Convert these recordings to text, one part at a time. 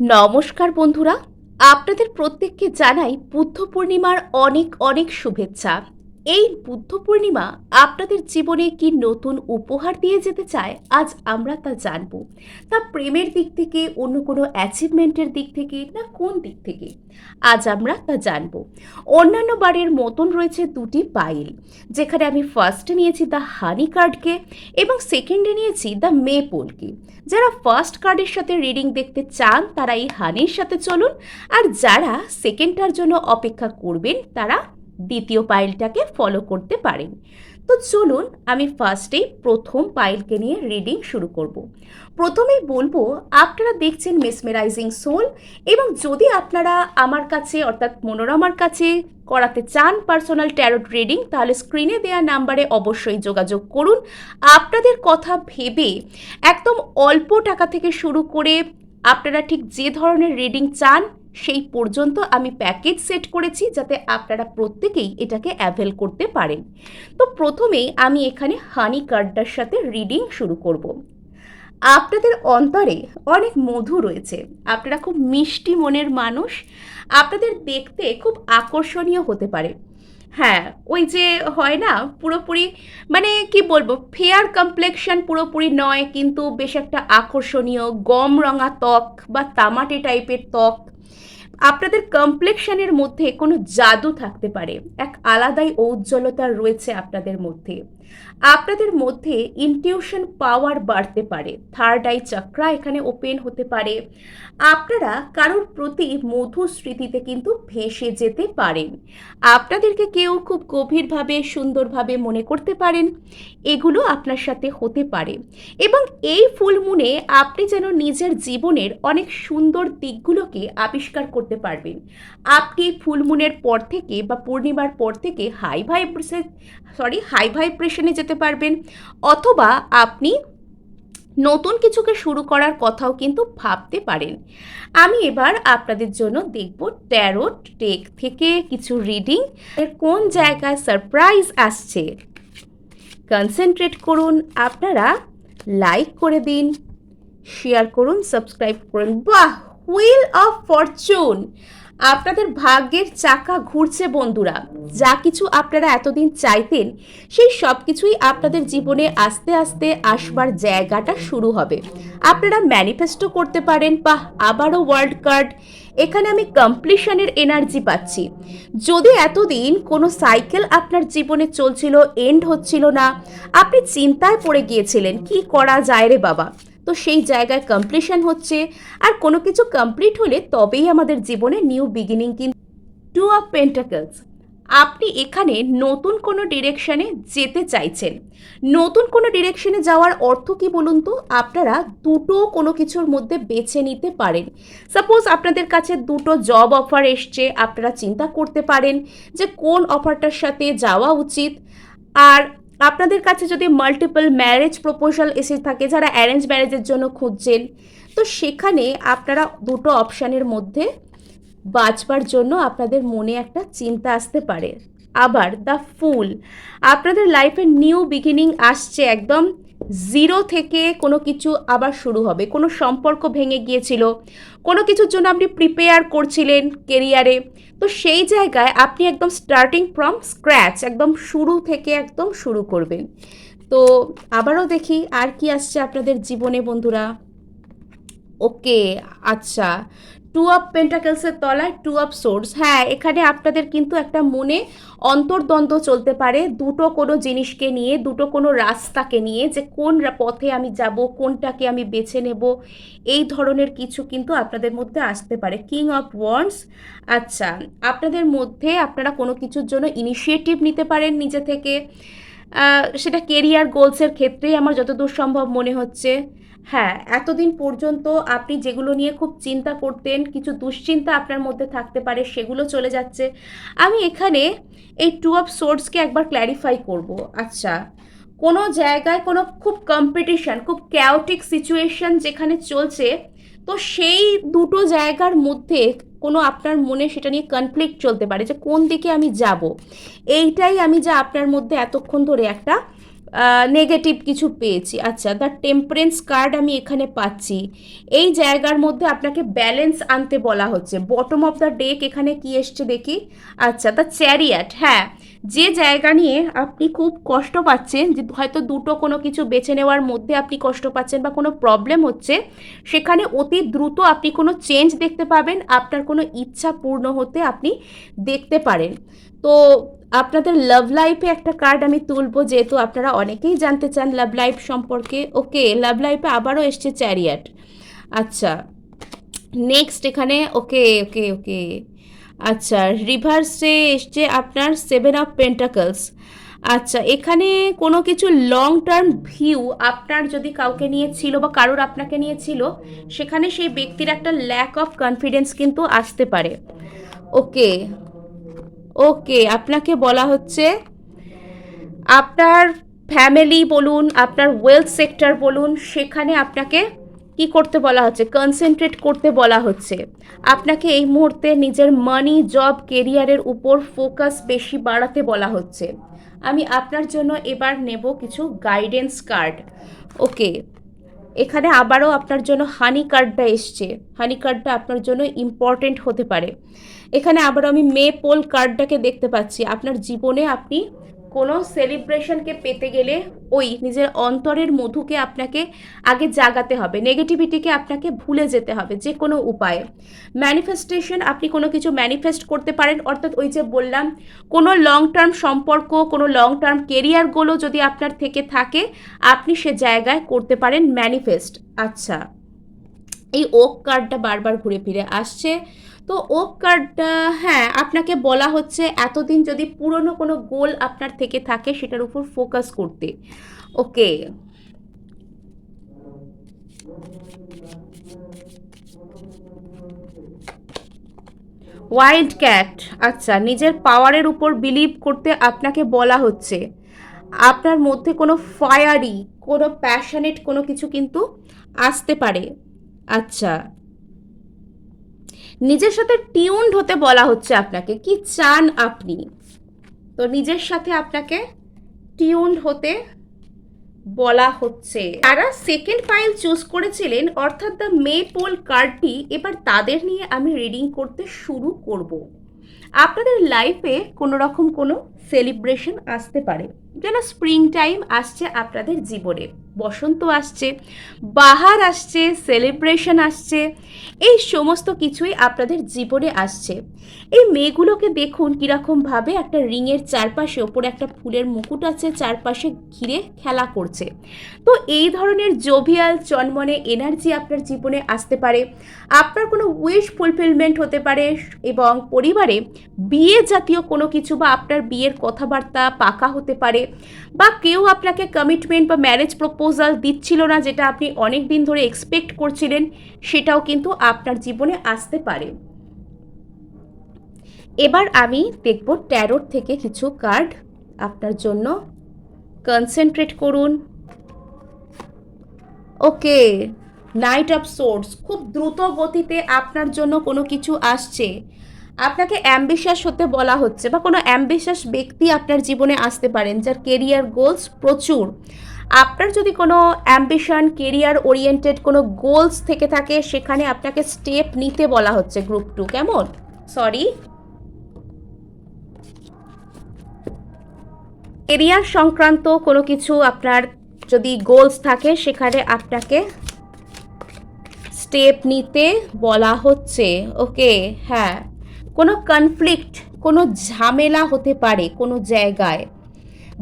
নমস্কার বন্ধুরা আপনাদের প্রত্যেককে জানাই বুদ্ধ পূর্ণিমার অনেক অনেক শুভেচ্ছা। এই বুদ্ধ পূর্ণিমা আপনাদের জীবনে কি নতুন উপহার দিয়ে যেতে চায়? আজ আমরা তা জানব। তা প্রেমের দিক থেকে, অন্য কোনো অ্যাচিভমেন্টের দিক থেকে, না কোন দিক থেকে? আজ আমরা তা জানব। অন্যান্য বারের মতন রয়েছে দুটি পাইল যেখানে আমি ফার্স্টে নিয়েছি দ্য হানি কার্ডকে এবং সেকেন্ডে নিয়েছি দ্য মে পোলকে যারা ফার্স্ট কার্ডের সাথে রিডিং দেখতে চান, তারা এই হানির সাথে চলুন। আর যারা সেকেন্ডটার জন্য অপেক্ষা করবেন, তারা দ্বিতীয় পাইলটাকে ফলো করতে পারেন। তো চলুন আমি ফার্স্টেই প্রথম পাইলকে নিয়ে রিডিং শুরু করব। প্রথমেই বলব, আপনারা দেখছেন মেসমেরাইজিং সোল এবং যদি আপনারা আমার কাছে অর্থাৎ মনোরমার কাছে করাতে চান পার্সোনাল ট্যারোট রিডিং তাহলে স্ক্রিনে দেওয়া নাম্বারে অবশ্যই যোগাযোগ করুন। আপনাদের কথা ভেবে একদম অল্প টাকা থেকে শুরু করে আপনারা ঠিক যে ধরনের রিডিং চান সেই পর্যন্ত আমি প্যাকেজ সেট করেছি যাতে আপনারা প্রত্যেকেই এটাকে অ্যাভেল করতে পারেন। তো প্রথমেই আমি এখানে হানি কার্ডটার সাথে রিডিং শুরু করব। আপনাদের অন্তরে অনেক মধু রয়েছে। আপনারা খুব মিষ্টি মনের মানুষ। আপনাদের দেখতে খুব আকর্ষণীয় হতে পারে। হ্যাঁ ওই যে হয় না, পুরোপুরি মানে কি বলব ফেয়ার কমপ্লেকশন পুরোপুরি নয়, কিন্তু বেশ একটা আকর্ষণীয়, গম রঙা ত্বক বা তামাটে টাইপের ত্বক। আপনাদের কমপ্লেকশনের মধ্যে কোনো জাদু থাকতে পারে। এক আলাদাই ঔজ্জ্বলতা রয়েছে আপনাদের মধ্যে। আপনাদের মধ্যে ইনটিউশন পাওয়ার বাড়তে পারে থার্ড আই চক্রা এখানে ওপেন হতে পারে। আপনারা কারোর প্রতি মধু স্মৃতিতে কিন্তু ভেসে যেতে পারেন। আপনাদেরকে কেউ খুব গভীরভাবে, সুন্দরভাবে মনে করতে পারেন, এগুলো আপনার সাথে হতে পারে। এবং এই ফুলমুনে আপনি যেন নিজের জীবনের অনেক সুন্দর দিকগুলোকে আবিষ্কার করতে পারবেন। আপনি ফুলমুনের পর থেকে বা পূর্ণিমার পর থেকে হাই ভাইব্রেশন সরি হাই ভাইব্রেশনে যেতে পারবেন। অথবা আপনি নতুন কিছুকে শুরু করার কথাও কিন্তু ভাবতে পারেন। আমি এবার আপনাদের জন্য দেখব ট্যারোট টেক থেকে কিছু রিডিং এর কোন জায়গায় সারপ্রাইজ আসছে। কনসেন্ট্রেট করুন, আপনারা লাইক করে দিন শেয়ার করুন সাবস্ক্রাইব করুন। বাহ! হুইল অফ ফরচুন আপনাদের ভাগ্যের চাকা ঘুরছে বন্ধুরা। যা কিছু আপনারা এতদিন চাইতেন, সেই সব কিছুই আপনাদের জীবনে আস্তে আস্তে আসবার জায়গাটা শুরু হবে। আপনারা ম্যানিফেস্টো করতে পারেন বা আবারও ওয়ার্ল্ড কার্ড এখানে আমি কমপ্লিশনের এনার্জি পাচ্ছি। যদি এতদিন কোনো সাইকেল আপনার জীবনে চলছিল এন্ড হচ্ছিল না, আপনি চিন্তায় পড়ে গিয়েছিলেন, কি করা যায় রে বাবা? তো সেই জায়গায় কমপ্লিশন হচ্ছে। আর কোনো কিছু কমপ্লিট হলে তবেই আমাদের জীবনে নিউ বিগিনিং কিন্তু। টু অফ পেন্টাকলস আপনি এখানে নতুন কোনো ডিরেকশানে যেতে চাইছেন। নতুন কোনো ডিরেকশানে যাওয়ার অর্থ কি বলুন তো? আপনারা দুটো কোনো কিছুর মধ্যে বেছে নিতে পারেন। সাপোজ আপনাদের কাছে দুটো জব অফার এসছে, আপনারা চিন্তা করতে পারেন যে কোন অফারটার সাথে যাওয়া উচিত। আর আপনাদের কাছে যদি মাল্টিপল ম্যারেজ প্রপোজাল এসে থাকে, যারা অ্যারেঞ্জ ম্যারেজের জন্য খুঁজছেন, তো সেখানে আপনারা দুটো অপশানের মধ্যে বাঁচবার জন্য আপনাদের মনে একটা চিন্তা আসতে পারে। আবার দ্য ফুল আপনাদের লাইফের নিউ বিগিনিং আসছে একদম। জিরো থেকে কোনো কিছু আবার শুরু হবে। কোনো সম্পর্ক ভেঙে গিয়েছিল, কোনো কিছুর জন্য আপনি প্রিপেয়ার করছিলেন কেরিয়ারে তো সেই জায়গায় আপনি একদম স্টার্টিং ফ্রম স্ক্র্যাচ একদম শুরু থেকে একদম শুরু করবেন। তো আবারও দেখি আর কি আসছে আপনাদের জীবনে বন্ধুরা। ওকে আচ্ছা টু অফ পেন্টাকেলসের তলায় টু অফ সোর্স হ্যাঁ এখানে আপনাদের কিন্তু একটা মনে অন্তর্দ্বন্দ্ব চলতে পারে। দুটো কোনো জিনিসকে নিয়ে, দুটো কোনো রাস্তাকে নিয়ে যে কোন পথে আমি যাব, কোনটাকে আমি বেছে নেব, এই ধরনের কিছু কিন্তু আপনাদের মধ্যে আসতে পারে। কিং অফ ওয়ান্স আচ্ছা আপনাদের মধ্যে আপনারা কোনো কিছুর জন্য ইনিশিয়েটিভ নিতে পারেন নিজে থেকে। সেটা কেরিয়ার গোলসের ক্ষেত্রেই আমার যতদূর সম্ভব মনে হচ্ছে। হ্যাঁ এতদিন পর্যন্ত আপনি যেগুলো নিয়ে খুব চিন্তা করতেন, কিছু দুশ্চিন্তা আপনার মধ্যে থাকতে পারে, সেগুলো চলে যাচ্ছে। আমি এখানে এই টু অফ সোর্সকে একবার ক্ল্যারিফাই করব। আচ্ছা কোনো জায়গায় কোনো খুব কম্পিটিশন খুব ক্যাওটিক সিচুয়েশন যেখানে চলছে, তো সেই দুটো জায়গার মধ্যে কোনো আপনার মনে সেটা নিয়ে কনফ্লিক্ট চলতে পারে যে কোন দিকে আমি যাব? এইটাই আমি যা আপনার মধ্যে এতক্ষণ ধরে একটা নেগেটিভ কিছু পেয়েছি। আচ্ছা দ্য টেম্পারেন্স কার্ড আমি এখানে পাচ্ছি। এই জায়গার মধ্যে আপনাকে ব্যালেন্স আনতে বলা হচ্ছে। বটম অফ দ্য ডেক এখানে কি এসছে দেখি? আচ্ছা দ্য চ্যারিয়াট হ্যাঁ। যে জায়গা নিয়ে আপনি খুব কষ্ট পাচ্ছেন, যে হয়তো দুটো কোনো কিছু বেছে নেওয়ার মধ্যে আপনি কষ্ট পাচ্ছেন বা কোনো প্রবলেম হচ্ছে, সেখানে অতি দ্রুত আপনি কোনো চেঞ্জ দেখতে পাবেন। আপনার কোনো ইচ্ছা পূর্ণ হতে আপনি দেখতে পারেন। তো আপনাদের লাভ লাইফে একটা কার্ড আমি তুলবো, যেহেতু আপনারা অনেকেই জানতে চান লাভ লাইফ সম্পর্কে। ওকে লাভ লাইফে আবারও এসছে চ্যারিয়াট আচ্ছা নেক্সট এখানে ওকে ওকে ওকে আচ্ছা রিভার্সে এসছে আপনার সেভেন অফ পেন্টাকলস আচ্ছা এখানে কোনো কিছু লং টার্ম ভিউ আপনার যদি কাউকে নিয়ে ছিল বা কারোর আপনাকে নিয়ে ছিল, সেখানে সেই ব্যক্তির একটা ল্যাক অফ কনফিডেন্স কিন্তু আসতে পারে। ওকে ওকে, আপনাকে বলা হচ্ছে, আপনার ফ্যামিলি বলুন, আপনার ওয়েলথ সেক্টর বলুন, সেখানে আপনাকে কি করতে বলা হচ্ছে? কনসেন্ট্রেট করতে বলা হচ্ছে। আপনাকে এই মুহূর্তে নিজের মানি জব কেরিয়ারের উপর ফোকাস বেশি বাড়াতে বলা হচ্ছে। আমি আপনার জন্য এবার নেব কিছু গাইডেন্স কার্ড ওকে এখানে আবারও আপনার জন্য হানি কার্ডটা এসছে। হানি কার্ডটা আপনার জন্য ইম্পর্টেন্ট হতে পারে। এখানে আবারও আমি মে পোল কার্ডটাকে দেখতে পাচ্ছি। আপনার জীবনে আপনি কোনো সেলিব্রেশনকে পেতে গেলে ওই নিজের অন্তরের মধুকে আপনাকে আগে জাগাতে হবে নেগেটিভিটিকে আপনাকে ভুলে যেতে হবে যে কোনো উপায়ে। ম্যানিফেস্টেশন আপনি কোনো কিছু ম্যানিফেস্ট করতে পারেন, অর্থাৎ ওই যে বললাম, কোনো লং টার্ম সম্পর্ক, কোনো লং টার্ম কেরিয়ারগুলো যদি আপনার থেকে থাকে, আপনি সে জায়গায় করতে পারেন ম্যানিফেস্ট আচ্ছা এই ওক কার্ডটা বারবার ঘুরে ফিরে আসছে। তো ওক কার্ডটা হ্যাঁ আপনাকে বলা হচ্ছে এতদিন যদি পুরনো কোনো গোল আপনার থেকে থাকে সেটার উপর ফোকাস করতে। ওকে। ওয়াইল্ড ক্যাট আচ্ছা নিজের পাওয়ারের উপর বিলিভ করতে আপনাকে বলা হচ্ছে। আপনার মধ্যে কোনো ফায়ারি, কোনো প্যাশনেট কোনো কিছু কিন্তু আসতে পারে। আচ্ছা। নিজের সাথে টিউনড হতে বলা হচ্ছে আপনাকে। কি চান আপনি? তো নিজের সাথে আপনাকে টিউনড হতে বলা হচ্ছে। তারা সেকেন্ড ফাইল চুজ করেছিলেন, অর্থাৎ দ্য মে পোল কার্ডটি এবার তাদের নিয়ে আমি রিডিং করতে শুরু করব। আপনাদের লাইফে কোনো রকম কোনো সেলিব্রেশন আসতে পারে। যেন স্প্রিং টাইম আসছে আপনাদের জীবনে। বসন্ত আসছে, বাহার আসছে সেলিব্রেশন আসছে, এই সমস্ত কিছুই আপনাদের জীবনে আসছে। এই মেয়েগুলোকে দেখুন কীরকমভাবে একটা রিংয়ের চারপাশে, ওপরে একটা ফুলের মুকুট আছে, চারপাশে ঘিরে খেলা করছে। তো এই ধরনের জোভিয়াল চনমনে এনার্জি আপনার জীবনে আসতে পারে। আপনার কোনো উইশ ফুলফিলমেন্ট হতে পারে এবং পরিবারে বিয়ে জাতীয় কোনো কিছু বা আপনার বিয়ের কথাবার্তা পাকা হতে পারে বা কেউ আপনাকে কমিটমেন্ট বা ম্যারেজ প্রপোজাল দিচ্ছিল না, যেটা আপনি অনেক দিন ধরে এক্সপেক্ট করছিলেন, সেটাও কিন্তু আপনার জীবনে আসতে পারে। এবার আমি দেখব ট্যারোট থেকে কিছু কার্ড আপনার জন্য। কনসেন্ট্রেট করুন। ওকে নাইট অফ সোর্স খুব দ্রুত গতিতে আপনার জন্য কোনো কিছু আসছে। আপনাকে অ্যাম্বিশাস হতে বলা হচ্ছে বা কোনো অ্যাম্বিশাস ব্যক্তি আপনার জীবনে আসতে পারেন, যার কেরিয়ার গোলস প্রচুর। আপনার যদি কোনো অ্যাম্বিশন কেরিয়ার ওরিয়েন্টেড কোনো গোলস থেকে থাকে, সেখানে আপনাকে স্টেপ নিতে বলা হচ্ছে গ্রুপ টু কেমন? সরি কেরিয়ার সংক্রান্ত কোনো কিছু আপনার যদি গোলস থাকে, সেখানে আপনাকে স্টেপ নিতে বলা হচ্ছে। ওকে হ্যাঁ। কোনো কনফ্লিক্ট কোনো ঝামেলা হতে পারে কোনো জায়গায়।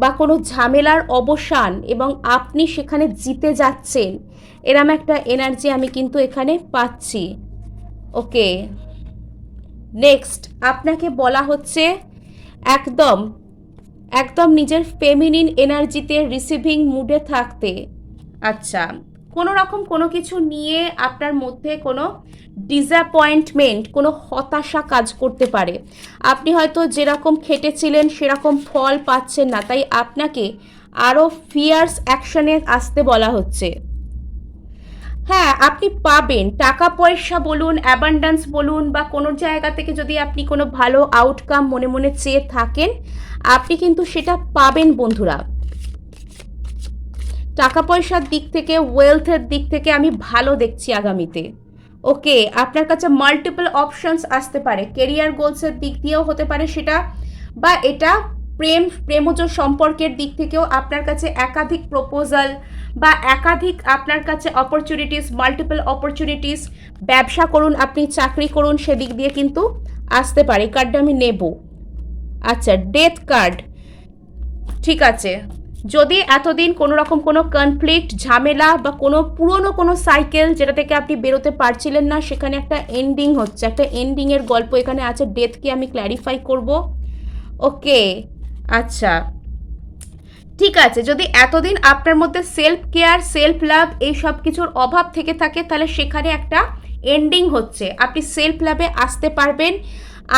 বা কোনো ঝামেলার অবসান এবং আপনি সেখানে জিতে যাচ্ছেন, এরম একটা এনার্জি আমি কিন্তু এখানে পাচ্ছি। ওকে নেক্সট আপনাকে বলা হচ্ছে একদম একদম নিজের ফেমিনিন এনার্জিতে রিসিভিং মুডে থাকতে। আচ্ছা কোনো রকম কোনো কিছু নিয়ে আপনার মধ্যে কোনো ডিসঅ্যাপয়েন্টমেন্ট কোনো হতাশা কাজ করতে পারে। আপনি হয়তো যেরকম খেটেছিলেন, সেরকম ফল পাচ্ছেন না। তাই আপনাকে আরও ফিয়ার্স অ্যাকশনে আসতে বলা হচ্ছে। হ্যাঁ আপনি পাবেন। টাকা পয়সা বলুন অ্যাবান্ডান্স বলুন, বা কোনো জায়গা থেকে যদি আপনি কোনো ভালো আউটকাম মনে মনে চেয়ে থাকেন, আপনি কিন্তু সেটা পাবেন বন্ধুরা। টাকা পয়সার দিক থেকে ওয়েলথের দিক থেকে আমি ভালো দেখছি আগামীতে। ওকে, আপনার কাছে মাল্টিপল অপশনস আসতে পারে। কেরিয়ার গোলসের দিক দিয়েও হতে পারে সেটা, বা এটা প্রেম, প্রেমজ সম্পর্কের দিক থেকেও আপনার কাছে একাধিক প্রপোজাল বা একাধিক আপনার কাছে অপরচুনিটিস মাল্টিপল অপরচুনিটিস ব্যবসা করুন আপনি, চাকরি করুন, সেদিক দিয়ে কিন্তু আসতে পারে। কার্ডটা আমি নেব। আচ্ছা ডেথ কার্ড ঠিক আছে। যদি এতদিন কোনো রকম কোনো কনফ্লিক্ট ঝামেলা বা কোনো পুরনো কোনো সাইকেল যেটা থেকে আপনি বেরোতে পারছিলেন না, সেখানে একটা এন্ডিং হচ্ছে। একটা এন্ডিংয়ের গল্প এখানে আছে ডেথকে আমি ক্ল্যারিফাই করব। ওকে আচ্ছা। ঠিক আছে, যদি এতদিন আপনার মধ্যে সেলফ কেয়ার সেলফ লাভ এই সব কিছুর অভাব থেকে থাকে, তাহলে সেখানে একটা এন্ডিং হচ্ছে। আপনি সেলফ লাভে আসতে পারবেন।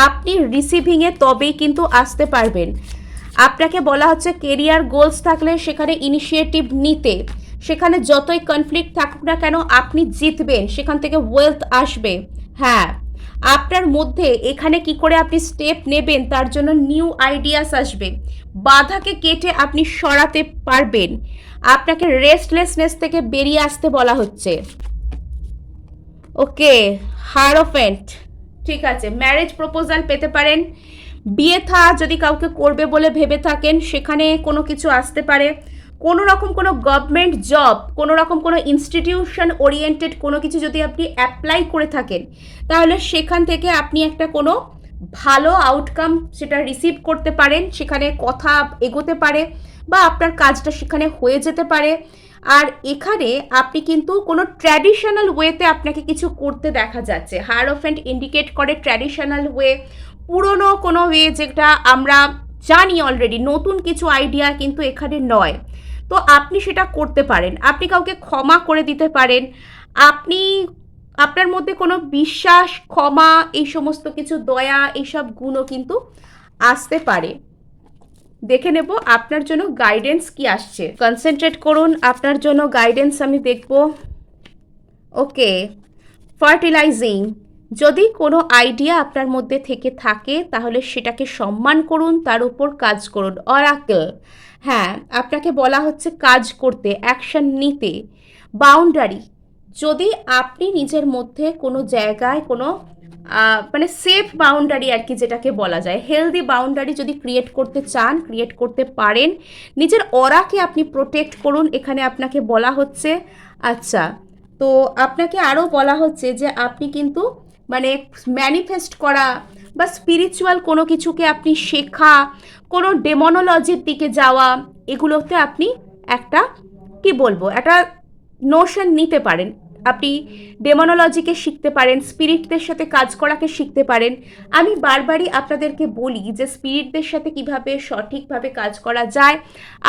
আপনি রিসিভিংয়ে তবেই কিন্তু আসতে পারবেন। আপনাকে বলা হচ্ছে কেরিয়ার গোলস থাকলে সেখানে ইনিশিয়েটিভ নিতে। সেখানে যতই কনফ্লিক্ট থাকুক না কেন আপনি জিতবেন, সেখান থেকে ওয়েলথ আসবে। হ্যাঁ আপনার মধ্যে এখানে কি করে আপনি স্টেপ নেবেন তার জন্য নিউ আইডিয়াস আসবে। বাধাকে কেটে আপনি সরাতে পারবেন। আপনাকে রেস্টলেসনেস থেকে বেরিয়ে আসতে বলা হচ্ছে। ওকে হারোফেন্ট ঠিক আছে ম্যারেজ প্রপোজাল পেতে পারেন। বিয়ে থা যদি কাউকে করবে বলে ভেবে থাকেন, সেখানে কোনো কিছু আসতে পারে। কোনো রকম কোনো গভর্নমেন্ট জব কোনো রকম কোনো ইনস্টিটিউশন ওরিয়েন্টেড কোনো কিছু যদি আপনি অ্যাপ্লাই করে থাকেন, তাহলে সেখান থেকে আপনি একটা কোনো ভালো আউটকাম সেটা রিসিভ করতে পারেন। সেখানে কথা এগোতে পারে বা আপনার কাজটা সেখানে হয়ে যেতে পারে। আর এখানে আপনি কিন্তু কোনো ট্র্যাডিশনাল ওয়েতে আপনাকে কিছু করতে দেখা যাচ্ছে। হায়ারোফেন্ট ইন্ডিকেট করে ট্র্যাডিশনাল ওয়ে পুরনো কোনো ওয়ে যেটা আমরা জানি অলরেডি নতুন কিছু আইডিয়া কিন্তু এখানে নয়। তো আপনি সেটা করতে পারেন। আপনি কাউকে ক্ষমা করে দিতে পারেন। আপনি, আপনার মধ্যে কোনো বিশ্বাস, ক্ষমা, এই সমস্ত কিছু দয়া এইসব গুণও কিন্তু আসতে পারে। দেখে নেব আপনার জন্য গাইডেন্স কি আসছে। কনসেন্ট্রেট করুন, আপনার জন্য গাইডেন্স আমি দেখব। ওকে ফার্টিলাইজিং যদি কোনো আইডিয়া আপনার মধ্যে থেকে থাকে, তাহলে সেটাকে সম্মান করুন, তার উপর কাজ করুন। অরাকেল হ্যাঁ আপনাকে বলা হচ্ছে কাজ করতে অ্যাকশন নিতে। বাউন্ডারি যদি আপনি নিজের মধ্যে কোনো জায়গায় কোনো মানে সেফ বাউন্ডারি আর কি যেটাকে বলা যায় হেলদি বাউন্ডারি যদি ক্রিয়েট করতে চান ক্রিয়েট করতে পারেন, নিজের অরাকে আপনি প্রোটেক্ট করুন। এখানে আপনাকে বলা হচ্ছে আচ্ছা তো আপনাকে আরও বলা হচ্ছে যে আপনি কিন্তু মানে ম্যানিফেস্ট করা বা স্পিরিচুয়াল কোনো কিছুকে আপনি শেখা, কোনো ডেমোনোলজির দিকে যাওয়া, এগুলোতে আপনি একটা, কি বলব, একটা নোশন নিতে পারেন। আপনি ডেমোনোলজিকে শিখতে পারেন স্পিরিটদের সাথে কাজ করাকে শিখতে পারেন। আমি বারবারই আপনাদেরকে বলি যে স্পিরিটদের সাথে কীভাবে সঠিকভাবে কাজ করা যায়,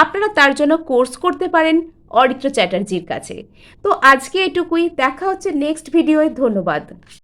আপনারা তার জন্য কোর্স করতে পারেন অরিত্র চ্যাটার্জির কাছে। তো আজকে এটুকুই, দেখা হচ্ছে নেক্সট ভিডিওয় ধন্যবাদ।